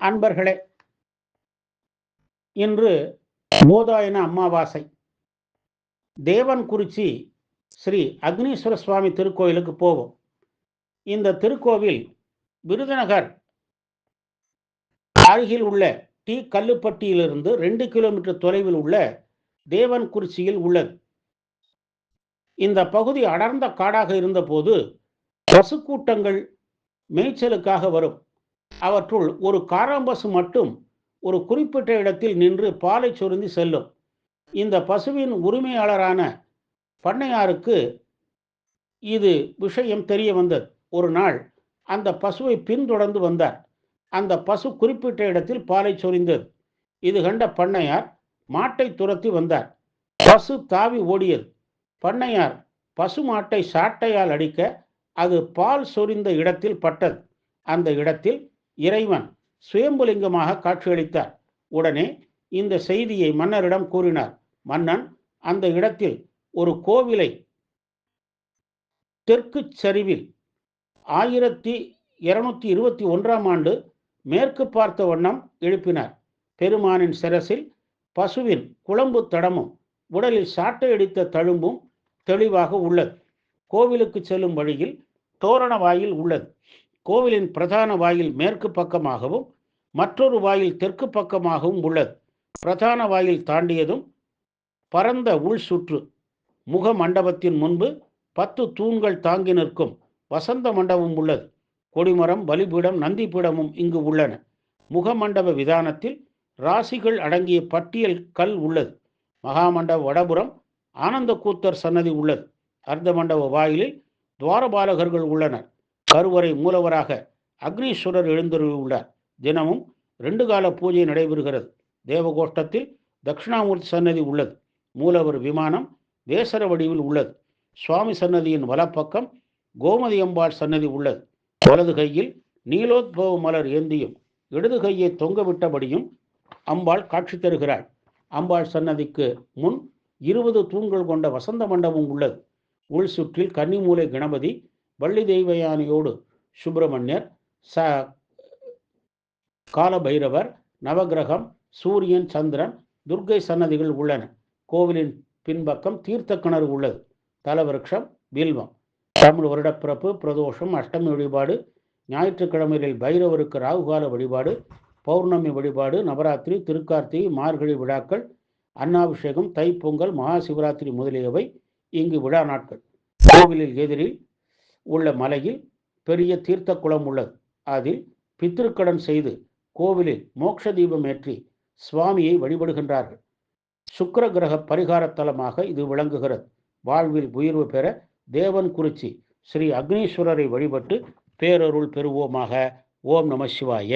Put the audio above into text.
அன்பர்களே இன்று போதாயன அமாவாசை தேவன்குறிச்சி ஸ்ரீ அக்னீஸ்வர சுவாமி திருக்கோயிலுக்கு போவோம். இந்த திருக்கோவில் விருதுநகர் அருகில் உள்ள டி கல்லுப்பட்டியிலிருந்து ரெண்டு கிலோமீட்டர் தொலைவில் உள்ள தேவன்குறிச்சியில் உள்ளது. இந்த பகுதி அடர்ந்த காடாக இருந்தபோது பசுக்கூட்டங்கள் மேய்ச்சலுக்காக வரும். அவற்றுள் ஒரு காராம்பசு மட்டும் ஒரு குறிப்பிட்ட இடத்தில் நின்று பாலை சொருந்தி செல்லும். இந்த பசுவின் உரிமையாளரான பண்ணையாருக்கு இது விஷயம் தெரிய வந்தது. ஒரு நாள் அந்த பசுவை பின்தொடர்ந்து வந்தார். அந்த பசு குறிப்பிட்ட இடத்தில் பாலை சொரிந்தது. இது கண்ட பண்ணையார் மாட்டை துரத்தி வந்தார். பசு தாவி ஓடியது. பண்ணையார் பசு மாட்டை சாட்டையால் அடிக்க அது பால் சொரிந்த இடத்தில் பட்டது. அந்த இடத்தில் இறைவன் சுயம்புலிங்கமாக காட்சியளித்தார். உடனே இந்த செய்தியை மன்னரிடம் கூறினார். மன்னன் அந்த இடத்தில் ஒரு கோவிலை தெற்கு சரிவில் ஆயிரத்தி இருநூத்தி இருபத்தி ஒன்றாம் ஆண்டு மேற்கு பார்த்த வண்ணம் எழுப்பினார். பெருமானின் சிரசில் பசுவின் குழம்பு தடமும் உடலில் சாட்டையடித்த தழும்பும் தெளிவாக உள்ளது. கோவிலுக்கு செல்லும் வழியில் தோரண வாயில் உள்ளது. கோவிலின் பிரதான வாயில் மேற்கு பக்கமாகவும் மற்றொரு வாயில் தெற்கு பக்கமாகவும் உள்ளது. பிரதான வாயில் தாண்டியதும் பரந்த உள் சுற்று முக மண்டபத்தின் முன்பு பத்து தூண்கள் தாங்கி நிற்கும் வசந்த மண்டபம் உள்ளது. கொடிமரம் பலிபீடம் நந்திபீடமும் இங்கு உள்ளன. முகமண்டப விதானத்தில் ராசிகள் அடங்கிய பட்டியல் கல் உள்ளது. மகாமண்டப வடபுறம் ஆனந்த கூத்தர் சன்னதி உள்ளது. அர்த்த மண்டப வாயிலில் துவாரபாலகர்கள் உள்ளனர். கருவறை மூலவராக அக்னீஸ்வரர் எழுந்தருளியுள்ளார். தினமும் ரெண்டு கால பூஜை நடைபெறுகிறது. தேவகோஷ்டத்தில் தட்சிணாமூர்த்தி சன்னதி உள்ளது. மூலவர் விமானம் வேசர வடிவில் உள்ளது. சுவாமி சன்னதியின் வலப்பக்கம் கோமதி அம்பாள் சன்னதி உள்ளது. வலது கையில் நீலோத்பவ மலர் ஏந்தியும் இடது கையை தொங்கவிட்டபடியும் அம்பாள் காட்சி தருகிறாள். அம்பாள் சன்னதிக்கு முன் இருபது தூண்கள் கொண்ட வசந்த மண்டபம் உள்ளது. உள் சுற்றில் கன்னிமூலை கணபதி வள்ளி தெய்வயானியோடு சுப்பிரமணியர் ச காலபைரவர் நவகிரகம் சூரியன் சந்திரன் துர்க்கை சன்னதிகள் உள்ளன. கோவிலின் பின்பக்கம் தீர்த்த கிணறு உள்ளது. தலவிருஷம் வில்வம். தமிழ் வருடப்பிறப்பு பிரதோஷம் அஷ்டமி வழிபாடு ஞாயிற்றுக்கிழமைகளில் பைரவருக்கு ராகுகால வழிபாடு பௌர்ணமி வழிபாடு நவராத்திரி திருக்கார்த்திகை மார்கழி விழாக்கள் அன்னாபிஷேகம் தைப்பொங்கல் மகா சிவராத்திரி முதலியவை இங்கு விழா நாட்கள். கோவிலில் எதிரில் உள்ள மலையில் பெரிய தீர்த்த குளம் உள்ளது. அதில் பித்திருக்கடன் செய்து கோவிலில் மோட்ச தீபம் ஏற்றி சுவாமியை வழிபடுகின்றார்கள். சுக்கர கிரக பரிகார தலமாக இது விளங்குகிறது. வாழ்வில் உயர்வு பெற தேவன் குறிச்சி ஸ்ரீ அக்னீஸ்வரரை வழிபட்டு பேரருள் பெறுவோமாக. ஓம் நம சிவாய.